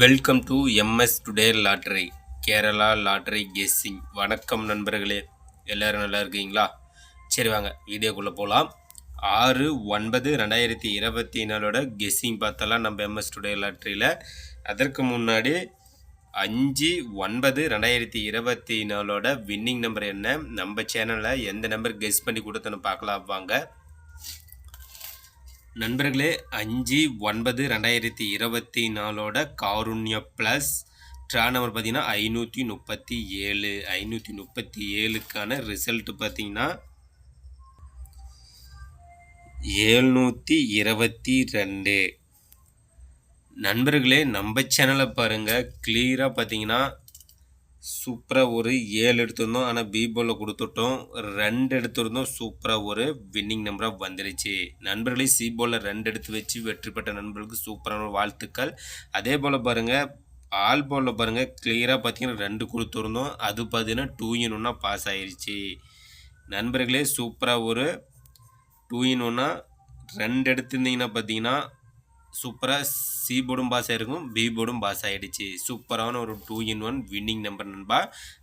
Welcome to MS today lottery Kerala lottery guessing. வணக்கம் நண்பர்களே. எல்லோரும் நல்லா இருக்கீங்களா? சரி வாங்க வீடியோக்குள்ளே போகலாம் ஆறு ஒன்பது ரெண்டாயிரத்தி இருபத்தி நாலோட கெஸ்ஸிங் பார்த்தலாம் நம்ம எம்எஸ் டுடே லாட்ரியில். அதற்கு முன்னாடி அஞ்சு ஒன்பது ரெண்டாயிரத்தி இருபத்தி நாலோட வின்னிங் நம்பர் என்ன? நம்ம சேனலில் எந்த நம்பர் கெஸ் பண்ணி கொடுத்தோன்னு பார்க்கலாம். வாங்க நண்பர்களே அஞ்சு ஒன்பது ரெண்டாயிரத்தி இருபத்தி நாலோட காருண்ய ப்ளஸ் ட்ரா நம்பர் பார்த்தீங்கன்னா ஐநூற்றி முப்பத்தி ஏழு. ஐநூற்றி முப்பத்தி ஏழுக்கான ரிசல்ட் பார்த்தீங்கன்னா ஏழ்நூற்றி இருபத்தி ரெண்டு. நண்பர்களே நம்ம சேனலை பாருங்கள் கிளியராக பார்த்தீங்கன்னா சூப்பராக ஒரு ஏழு எடுத்திருந்தோம். ஆனால் பீபோவில் கொடுத்துட்டோம். ரெண்டு எடுத்திருந்தோம். சூப்பராக ஒரு வின்னிங் நம்பராக வந்துருச்சு. நண்பர்களே சிபோவில் ரெண்டு எடுத்து வச்சு வெற்றி பெற்ற நண்பர்களுக்கு சூப்பரான வாழ்த்துக்கள். அதே போல் பாருங்கள் ஆல் போலில் பாருங்கள் கிளியராக பார்த்தீங்கன்னா ரெண்டு கொடுத்துருந்தோம். அது பார்த்தீங்கன்னா டூ இன் ஒன்றா பாஸ் ஆயிடுச்சு நண்பர்களே சூப்பராக ஒரு டூ இன் ஒன்றா ரெண்டு எடுத்திருந்தீங்கன்னா பார்த்தீங்கன்னா சூப்பராக சி போர்டும் பாஸ் ஆகிருக்கும் பி போர்டும் பாஸ் ஆகிடுச்சு சூப்பரான ஒரு two in one winning number நண்பா.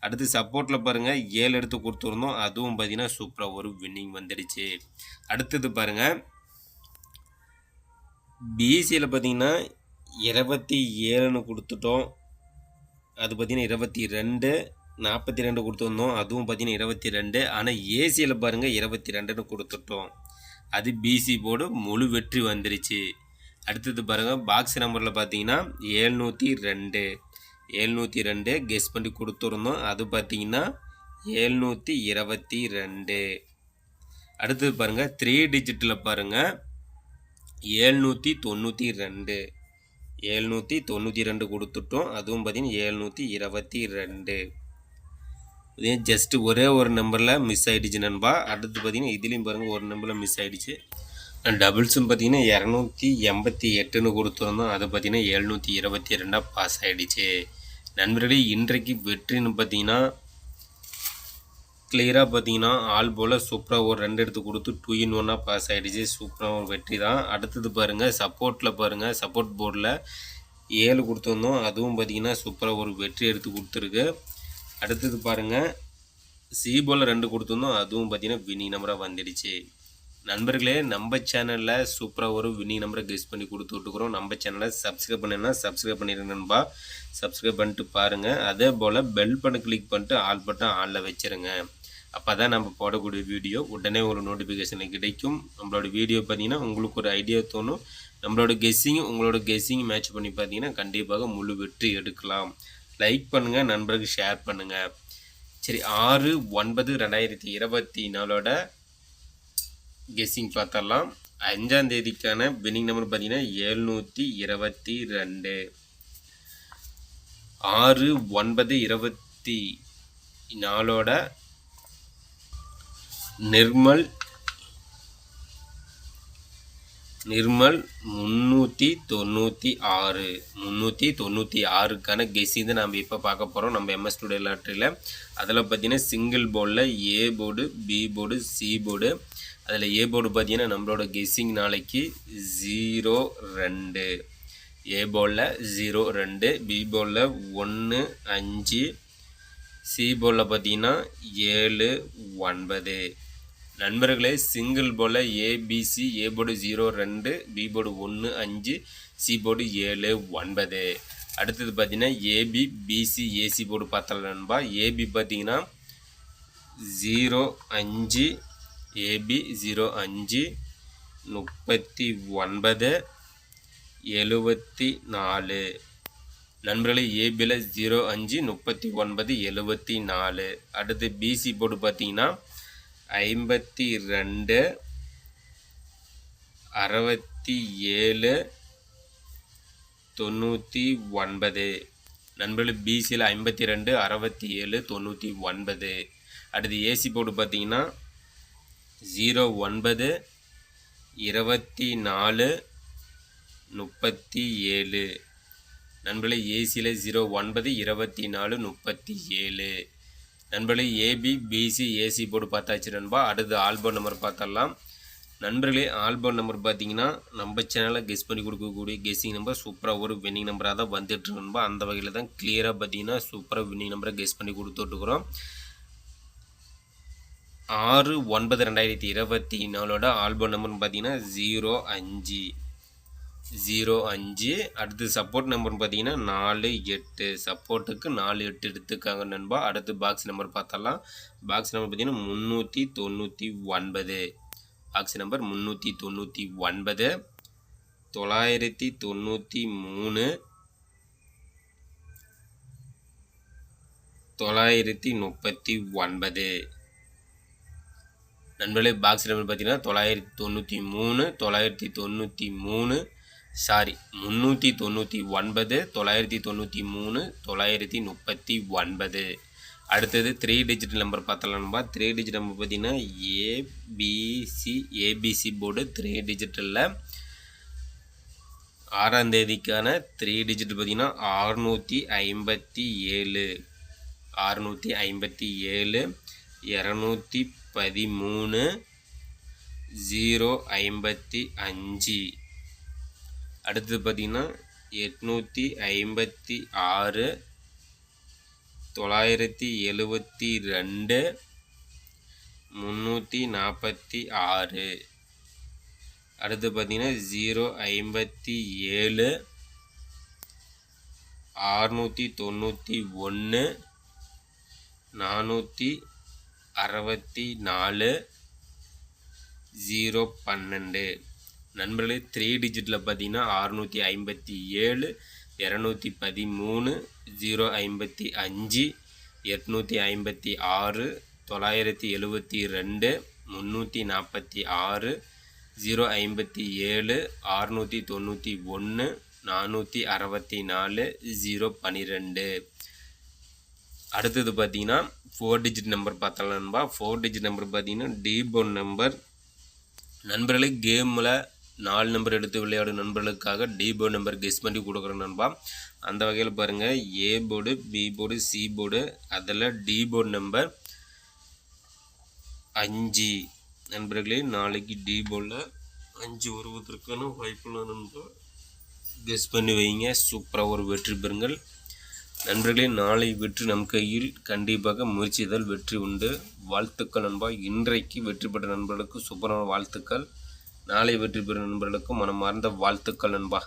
அடுத்து சப்போர்ட்டில் பாருங்கள் ஏழு எடுத்து கொடுத்துருந்தோம் அதுவும் பார்த்தீங்கன்னா சூப்பராக ஒரு வின்னிங் வந்துடுச்சு. அடுத்தது பாருங்கள் பிசியில் பார்த்தீங்கன்னா இருபத்தி ஏழுன்னு கொடுத்துட்டோம். அது பார்த்தீங்கன்னா இருபத்தி ரெண்டு நாற்பத்தி ரெண்டு கொடுத்துருந்தோம் அதுவும் பார்த்தீங்கன்னா இருபத்தி ரெண்டு. ஆனால் ஏசியில் பாருங்கள் இருபத்தி ரெண்டுன்னு கொடுத்துட்டோம். அது பிசி போர்டு முழு வெற்றி வந்துருச்சு அடுத்தது பாருங்கள் பாக்ஸ் நம்பரில் பார்த்தீங்கன்னா ஏழ்நூற்றி ரெண்டு. ஏழ்நூற்றி ரெண்டு கெஸ் பண்ணி கொடுத்துருந்தோம். அது பார்த்தீங்கன்னா ஏழ்நூற்றி இருபத்தி ரெண்டு. அடுத்தது பாருங்கள் த்ரீ டிஜிட்டில் பாருங்கள் ஏழ்நூற்றி தொண்ணூற்றி ரெண்டு. ஏழ்நூற்றி தொண்ணூற்றி ரெண்டு கொடுத்துட்டோம். அதுவும் பார்த்தீங்கன்னா ஏழ்நூற்றி இருபத்தி ரெண்டு. இதே ஜஸ்ட்டு ஒரே ஒரு நம்பரில் மிஸ் ஆகிடுச்சு நண்பா. அடுத்து பார்த்தீங்கன்னா இதுலேயும் பாருங்கள் ஒரு நம்பரில் மிஸ் ஆகிடுச்சு டபுள்ஸும் பார்த்தீங்கன்னா இரநூத்தி எண்பத்தி எட்டுன்னு கொடுத்துருந்தோம். அது பார்த்தீங்கன்னா எழுநூற்றி இருபத்தி ரெண்டாக பாஸ் ஆகிடுச்சு நண்பர்களே இன்றைக்கு வெற்றின்னு பார்த்தீங்கன்னா கிளியராக பார்த்தீங்கன்னா ஆள் போல் சூப்பராக ஒரு ரெண்டு எடுத்து கொடுத்து டூ இன் ஒன்னாக பாஸ் ஆகிடுச்சு சூப்பராக ஒரு வெற்றி தான். அடுத்தது பாருங்கள் சப்போர்ட்டில் பாருங்கள் சப்போர்ட் போர்டில் ஏழு கொடுத்துருந்தோம். அதுவும் பார்த்தீங்கன்னா சூப்பராக ஒரு வெற்றி எடுத்து கொடுத்துருக்கு. அடுத்தது பாருங்கள் சி போல் ரெண்டு கொடுத்துருந்தோம். அதுவும் பார்த்தீங்கன்னா வினிங் நம்பராக வந்துடுச்சு. நண்பர்களே நம்ம சேனலில் சூப்பராக ஒரு வின்னிங் நம்பரை கெஸ் பண்ணி கொடுத்து விட்டுக்கிறோம். நம்ம சேனலை சப்ஸ்கிரைப் பண்ணினா சப்ஸ்கிரைப் பண்ணிடுங்க நண்பா. சப்ஸ்கிரைப் பண்ணிட்டு பாருங்கள் அதே போல் பெல் பண்ணு கிளிக் பண்ணிட்டு ஆல் பட்டன் ஆளில் வச்சுருங்க. அப்போ தான் நம்ம போடக்கூடிய வீடியோ உடனே ஒரு நோட்டிஃபிகேஷன் கிடைக்கும். நம்மளோட வீடியோ பார்த்தீங்கன்னா உங்களுக்கு ஒரு ஐடியா தோணும். நம்மளோட கெஸ்ஸிங் உங்களோட கெஸ்ஸிங் மேட்ச் பண்ணி பார்த்தீங்கன்னா கண்டிப்பாக முழு வெற்றி எடுக்கலாம். லைக் பண்ணுங்கள் நண்பருக்கு ஷேர் பண்ணுங்கள் சரி ஆறு ஒன்பது ரெண்டாயிரத்தி இருபத்தி நாலோட கெஸ்ஸிங் பார்த்தரலாம் அஞ்சாம் தேதிக்கான வின்னிங் நம்பர் பார்த்தீங்கன்னா எழுநூற்றி இருபத்தி ரெண்டு. ஆறு ஒன்பது இருபத்தி நாலோட நிர்மல் நிர்மல் முந்நூற்றி தொண்ணூற்றி ஆறு. முந்நூற்றி தொண்ணூற்றி ஆறுக்கான கெஸ்ஸிங் தான் நம்ம இப்போ பார்க்க போகிறோம் நம்ம எம்எஸ் டுடே லாட்ரியில் அதில் பார்த்தீங்கன்னா சிங்கிள் போர்டில் A board B board C board அதில் ஏ போர்டு பார்த்தீங்கன்னா நம்மளோட கெஸ்ஸிங் நாளைக்கு ஜீரோ ரெண்டு. ஏ போலில் ஜீரோ ரெண்டு பி போலில் ஒன்று அஞ்சு சி போலில் பார்த்தீங்கன்னா ஏழு ஒன்பது. நண்பர்களே single ball ABC A board zero ரெண்டு பி போர்டு ஒன்று அஞ்சு சி போர்டு ஏழு ஒன்பது. அடுத்தது பார்த்தீங்கன்னா ஏபி பிசி ஏசி போர்டு பார்த்தல நண்பா ஏபி பார்த்தீங்கன்னா ஜீரோ அஞ்சு ஏபி ஜீரோ அஞ்சு முப்பத்தி ஒன்பது எழுபத்தி நாலு நண்பர்களே ஏபியில் ஜீரோ அஞ்சு முப்பத்தி ஒன்பது எழுபத்தி நாலு அடுத்து பிசி போர்டு பார்த்தீங்கன்னா ஐம்பத்தி ரெண்டு அறுபத்தி ஏழு தொண்ணூற்றி ஒன்பது நண்பர்கள் பிசியில் ஐம்பத்தி ரெண்டு அறுபத்தி ஏழு தொண்ணூற்றி ஒன்பது அடுத்து ஏசி போர்டு பார்த்தீங்கன்னா ஜீரோ ஒன்பது இருபத்தி நாலு முப்பத்தி ஏழு. நண்பர்களே ஏசியில் ஜீரோ ஒன்பது இருபத்தி நாலு முப்பத்தி ஏழு. நண்பர்களே ஏபி பிசி ஏசி போர்டு பார்த்தாச்சு நண்பா. அடுத்து ஆல்பம் நம்பர் பார்த்தரலாம் நண்பர்களே ஆல்பம் நம்பர் பார்த்தீங்கன்னா நம்ம சேனலில் கெஸ் பண்ணி கொடுக்கக்கூடிய கெஸ்ஸிங் நம்பர் சூப்பராக ஒரு வின்னிங் நம்பராக தான் வந்துட்டு நண்பா. அந்த வகையில் தான் கிளியராக பார்த்தீங்கன்னா சூப்பராக வின்னிங் நம்பரை கெஸ் பண்ணி கொடுத்துட்ருக்குறோம் ஆறு ஒன்பது ரெண்டாயிரத்தி இருபத்தி நாலோட ஆல்பம் நம்பர்னு பார்த்தீங்கன்னா ஜீரோ அஞ்சு. ஜீரோ அஞ்சு. அடுத்து சப்போர்ட் நம்பர்னு பார்த்தீங்கன்னா நாலு எட்டு. சப்போர்ட்டுக்கு நாலு எட்டு எடுத்துக்காங்க நண்பா. அடுத்து பாக்ஸ் நம்பர் பார்த்தலாம் பாக்ஸ் நம்பர் பார்த்தீங்கன்னா முந்நூற்றி தொண்ணூற்றி ஒன்பது. பாக்ஸ் நம்பர் முந்நூற்றி தொண்ணூற்றி ஒன்பது. தொள்ளாயிரத்தி தொண்ணூற்றி மூணு. தொள்ளாயிரத்தி முப்பத்தி ஒன்பது. நண்பர்களே பாக்ஸ் நம்பர் பார்த்தீங்கன்னா தொள்ளாயிரத்தி தொண்ணூற்றி மூணு தொள்ளாயிரத்தி தொண்ணூற்றி மூணு சாரி முந்நூற்றி தொண்ணூற்றி ஒன்பது தொள்ளாயிரத்தி தொண்ணூற்றி மூணு தொள்ளாயிரத்தி முப்பத்தி ஒன்பது. அடுத்தது த்ரீ டிஜிட் நம்பர் பார்த்தலாம்பா த்ரீ டிஜிட் நம்பர் பார்த்தீங்கன்னா ஏபிசி ஏபிசி போர்டு த்ரீ டிஜிட்டலில் ஆறாம் தேதிக்கான த்ரீ டிஜிட் பார்த்தீங்கன்னா அறுநூற்றி ஐம்பத்தி ஏழு அறுநூற்றி ஐம்பத்தி ஏழு. இரநூத்தி பதிமூணு ஜீரோ ஐம்பத்தி அஞ்சு. அடுத்தது பார்த்திங்கன்னா எட்நூற்றி ஐம்பத்தி ஆறு தொள்ளாயிரத்தி எழுபத்தி ரெண்டு முந்நூற்றி நாற்பத்தி ஆறு. அடுத்து பார்த்திங்கன்னா ஜீரோ ஐம்பத்தி ஏழு ஆறுநூற்றி தொண்ணூற்றி ஒன்று நானூற்றி அறுபத்தி நாலு ஜீரோ பன்னெண்டு. நண்பர்களே த்ரீ டிஜிட்டில் பார்த்தீங்கன்னா அறுநூற்றி ஐம்பத்தி ஏழு இரநூத்தி பதிமூணு ஜீரோ ஐம்பத்தி அஞ்சு எட்நூற்றி ஐம்பத்தி ஆறு தொள்ளாயிரத்தி எழுபத்தி ரெண்டு முந்நூற்றி நாற்பத்தி ஆறு ஜீரோ ஐம்பத்தி ஏழு அறுநூற்றி தொண்ணூற்றி ஒன்று நானூற்றி அறுபத்தி நாலு ஜீரோ பன்னிரெண்டு. அடுத்தது பார்த்தீங்கன்னா ஃபோர் டிஜிட் நம்பர் பார்த்தலாம்பா ஃபோர் டிஜிட் நம்பர் பார்த்தீங்கன்னா டீபோன் நம்பர் நண்பர்களே கேமில் நாலு நம்பர் எடுத்து விளையாடும் நண்பர்களுக்காக டி போர்டு நம்பர் கெஸ் பண்ணி கொடுக்குறேன் நண்பா. அந்த வகையில் பாருங்கள் A board B board C board அதில் டி போர்டு நம்பர் அஞ்சு. நண்பர்களே நாளைக்கு டி போர்டில் அஞ்சு வருவதற்கான வாய்ப்புள்ள நண்பர் கெஸ் பண்ணி வைங்க. சூப்பராக ஒரு வெற்றி பெறுங்கள். நண்பர்களே நாளை வெற்றி நம் கையில். கண்டிப்பாக முயற்சிதல் வெற்றி உண்டு. வாழ்த்துக்கள் நண்பா இன்றைக்கு வெற்றி பெற்ற நண்பர்களுக்கு சூப்பரான வாழ்த்துக்கள் நாளை வெற்றி பெறும் நண்பர்களுக்கும் மனமார்ந்த வாழ்த்துக்கள் நண்பா.